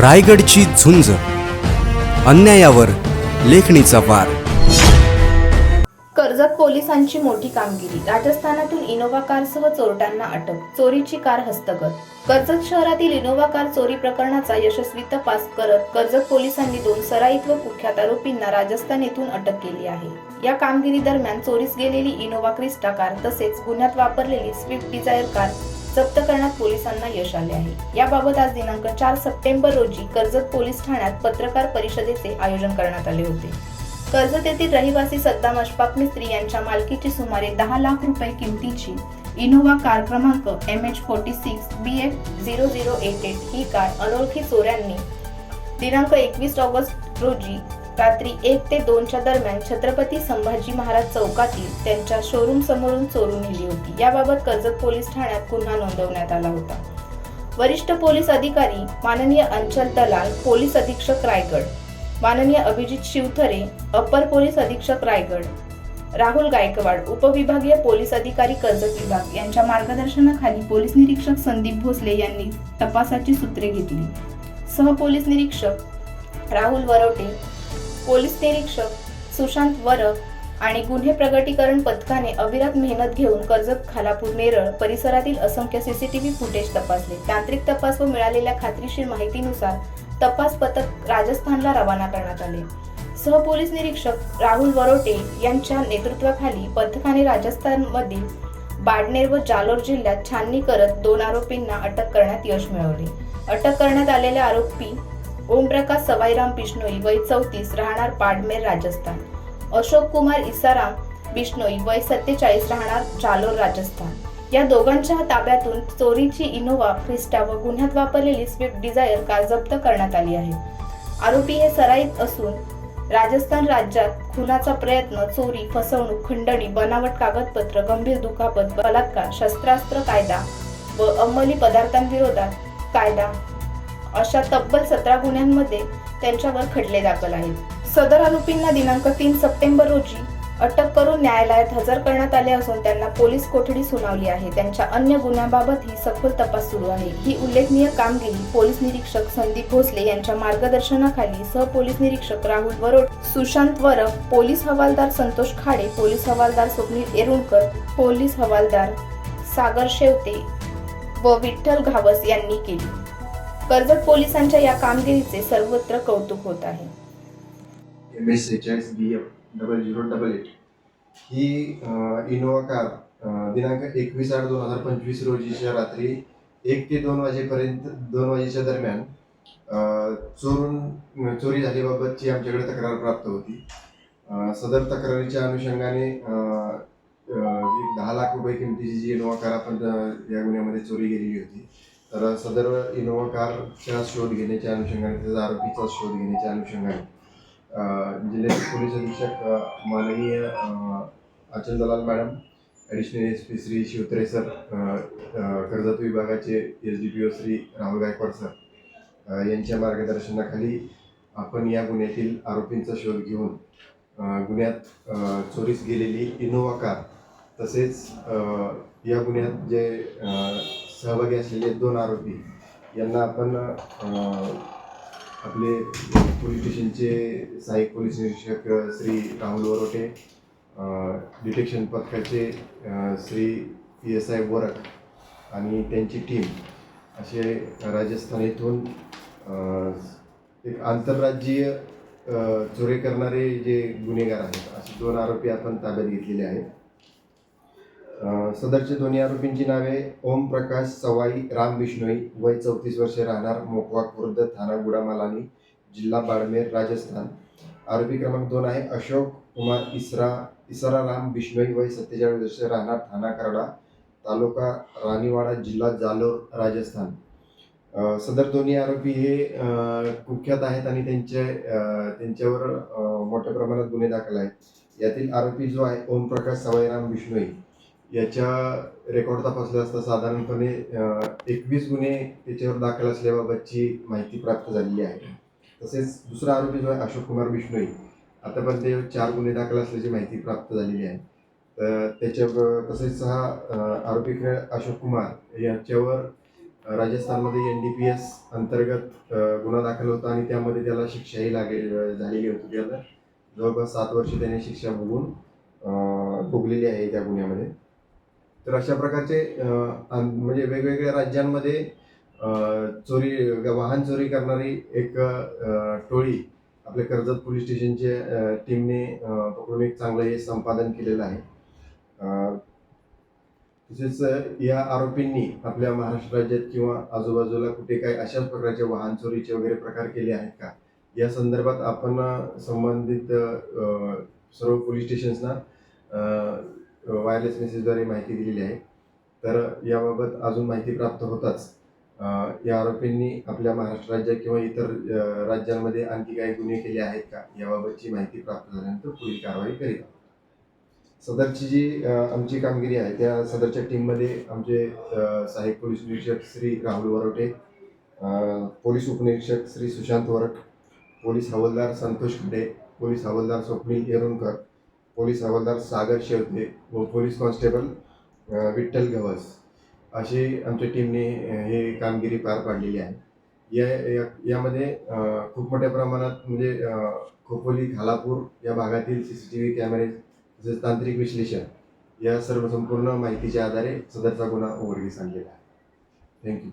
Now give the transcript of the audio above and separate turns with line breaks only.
रायगडची झुंज. अन्यायावर लेखणीचा वार.
पोलिसांची मोठी कामगिरी. राजस्थानातून इनोव्हा कारसह चोरट्यांना अटक चोरीची कार हस्तगत. कर्जत शहरातील इनोव्हा कार चोरी प्रकरणाचा यशस्वी तपास करत कर्जत पोलिसांनी दोन सराईत व कुख्यात आरोपींना राजस्थान येथून अटक केली आहे. या कामगिरी दरम्यान चोरीस गेलेली इनोव्हा क्रिस्टा कार तसेच गुन्ह्यात वापरलेली स्विफ्ट डिझायर कार जप्त करण्यात पोलिसांना यश आले आहे. याबाबत आज दिनांक चार सप्टेंबर रोजी कर्जत पोलीस ठाण्यात पत्रकार परिषदेचे आयोजन करण्यात आले होते. कर्जत येथील रहिवासी सद्दाम अशफाक मिस्त्री यांच्या मालकीची सुमारे दहा लाख रुपये किमतीची इनोव्हा कार क्रमांक M H forty six B F zero zero eight eight ही कार अनोळखी चोऱ्यांनी दिनांक एकवीस ऑगस्ट रोजी रात्री एक ते दोनच्या दरम्यान छत्रपती संभाजी महाराज चौकातील त्यांच्या शोरूम समोरून चोरून नेली होती. याबाबत कर्जत पोलीस ठाण्यात गुन्हा नोंदवण्यात आला होता. वरिष्ठ पोलीस अधिकारी माननीय अंचल दलाल पोलीस अधीक्षक रायगड. माननीय अभिजित शिवथरे अप्पर पोलीस अधीक्षक रायगड. राहुल गायकवाड उपविभागीय पोलीस अधिकारी कर्जत विभाग यांच्या मार्गदर्शनाखाली पोलीस निरीक्षक संदीप भोसले यांनी तपासाची सूत्रे घेतली. सह पोलीस निरीक्षक राहुल वरोटे पोलीस निरीक्षक सुशांत वरक आणि गुन्हे प्रगटीकरण पथकाने अविरत मेहनत घेऊन कर्जत खालापूर नेरळ परिसरातील असंख्य सीसीटीव्ही फुटेज तपासले. तांत्रिक तपास व मिळालेल्या खात्रीशीर माहितीनुसार तपास पथक राजस्थानला रवाना करण्यात आले. सहपोलीस निरीक्षक राहुल वरोटे यांच्या नेतृत्वाखाली पथकाने राजस्थानमधील बाडनेर व जालोर जिल्ह्यात छाननी करत दोन आरोपींना अटक करण्यात यश मिळवले. अटक करण्यात आलेले आरोपी ओमप्रकाश सवाईराम बिश्नोई वय चौतीस राहणार पाडमेर राजस्थान. अशोक कुमार इसाराम बिश्नोई वय सत्तेचाळीस राहणार जालोर राजस्थान. या दोघांच्या ताब्यातून चोरीची इनोवा क्रिस्टा व गुन्ह्यात वापरलेली स्विफ्ट डिझायर कार जप्त करण्यात आली आहे. आरोपी हे सराईत असून राजस्थान राज्यात खुनाचा प्रयत्न चोरी फसवणूक खंडणी बनावट कागदपत्र गंभीर दुखापत बलात्कार शस्त्रास्त्र कायदा व अंमली पदार्थांविरोधात कायदा अशा तब्बल सतरा गुन्ह्यांमध्ये त्यांच्यावर खटले दाखल आहेत. सदर आरोपींना दिनांक तीन सप्टेंबर रोजी अटक करून न्यायालयात हजर करण्यात आले असून त्यांना पोलीस कोठडी सुनावली आहे. त्यांच्या अन्य गुन्ह्याबाबतही सखोल तपास सुरू आहे. ही उल्लेखनीय कामगिरी पोलीस निरीक्षक संदीप भोसले यांच्या मार्गदर्शनाखाली सह पोलीस निरीक्षक राहुल वरोड सुशांत वरफ पोलीस हवालदार संतोष खाडे पोलीस हवालदार स्वप्नील येरुणकर पोलीस हवालदार सागर शेवते व विठ्ठल घावस यांनी केली. कर्जत पोलिसांच्या या कामगिरीचे सर्वत्र कौतुक होत आहे.
डबल झिरो डबल एट ही इनोवा कार दिनांक एकवीस आठ दोन हजार पंचवीस रोजीच्या रात्री एक ते दोन वाजेपर्यंत दोन वाजेच्या दरम्यान चोरून चोरी झाल्याबाबतची आमच्याकडे तक्रार प्राप्त होती. सदर तक्रारीच्या अनुषंगाने एक दहा लाख रुपये किमतीची जी इनोवा कार आपण या गुन्ह्यामध्ये चोरी गेलेली होती तर सदर इनोवा कारचा शोध घेण्याच्या अनुषंगाने त्याचा आरोपीचा शोध घेण्याच्या अनुषंगाने जिल्ह्याचे म्हणजे पोलीस अधीक्षक माननीय Achal Dalal madam additional S P Shri Shivtre sir Karjat विभागाचे S D P O Shri Rahul Gaikwad sir यांच्या मार्गदर्शनाखाली आपण या गुन्ह्यातील आरोपींचा शोध घेऊन गुन्ह्यात चोरीस गेलेली इनोवा कार तसेच या गुन्ह्यात जे सहभागी असलेले दोन आरोपी यांना आपण आपले पोलीस स्टेशनचे सहाय्यक पोलीस निरीक्षक श्री राहुल वरोटे डिटेक्शन पथकाचे श्री पी एस आय वरक आणि त्यांची टीम असे राजस्थान येथून एक आंतरराज्यीय चोरी करणारे जे गुन्हेगार आहेत असे दोन आरोपी आपण ताब्यात घेतलेले आहेत. सदरचे दोन्ही आरोपींची नावे ओम प्रकाश सवाई राम बिष्णोई वय चौतीस वर्षे राहणार मोकवा खुर्द थाना गुडामालानी जिल्हा बाडमेर राजस्थान. आरोपी क्रमांक दोन आहे अशोक कुमार इसरा इसरा राम बिश्नोई वय सत्तेचाळीस वर्षे राहणार ठाणा करडा तालुका राणीवाडा जिल्हा जालोर राजस्थान. सदर दोन्ही आरोपी हे कुख्यात आहेत आणि त्यांचे त्यांच्यावर मोठ्या प्रमाणात गुन्हे दाखल आहेत. यातील आरोपी जो आहे ओमप्रकाश सवाईराम बिश्नोई याच्या रेकॉर्ड तपासला असता साधारणपणे एकवीस गुन्हे त्याच्यावर दाखल असल्याबाबतची माहिती प्राप्त झालेली आहे. तसेच दुसरा आरोपी जो आहे अशोक कुमार बिष्णोई आतापर्यंत चार गुन्हे दाखल असल्याची माहिती प्राप्त झालेली आहे. तर त्याच्या तसेच हा आरोपी खेळ अशोक कुमार याच्यावर राजस्थानमध्ये एन डी पी एस अंतर्गत गुन्हा दाखल होता आणि त्यामध्ये त्याला शिक्षाही लागेल झालेली होती. त्याला जवळपास सात वर्ष त्याने शिक्षा भोगून भोगलेली आहे त्या गुन्ह्यामध्ये. तर अशा प्रकारचे म्हणजे वेगवेगळ्या राज्यांमध्ये चोरी वाहन चोरी करणारी एक टोळी आपल्या कर्जत पोलीस स्टेशनच्या टीमने पकडून एक चांगलं हे संपादन केलेलं आहे. तसेच या आरोपींनी आपल्या महाराष्ट्र राज्यात किंवा आजूबाजूला कुठे काही अशाच प्रकारचे वाहन चोरीचे वगैरे प्रकार केले आहेत का? या संदर्भात आपण संबंधित सर्व पोलीस स्टेशन्सना वायरलेस मेसेजद्वारे माहिती दिलेली आहे. तर याबाबत अजून माहिती प्राप्त होताच. या आरोपींनी आपल्या महाराष्ट्र राज्यात किंवा इतर राज्यांमध्ये आणखी काही गुन्हे केले आहेत का? याबाबतची माहिती प्राप्त झाल्यानंतर पुढील कारवाई करीत आहोत. सदरची जी आमची कामगिरी आहे त्या सदरच्या टीममध्ये आमचे सहाय्यक पोलीस निरीक्षक श्री राहुल वरोटे पोलीस उपनिरीक्षक श्री सुशांत वरट पोलीस हवालदार संतोष खडे पोलीस हवालदार स्वप्नील येरुणकर पोलीस हवालदार सागर शेवते व पोलीस कॉन्स्टेबल विठ्ठल गवस अशी आमच्या टीमने हे कामगिरी पार पाडलेली आहे. या या- यामध्ये खूप मोठ्या प्रमाणात म्हणजे खोपोली खालापूर या भागातील सी सी टी व्ही कॅमेरे तसेच तांत्रिक विश्लेषण या सर्व संपूर्ण माहितीच्या आधारे सदरचा गुन्हा उघडकीस आणलेला आहे. थँक्यू.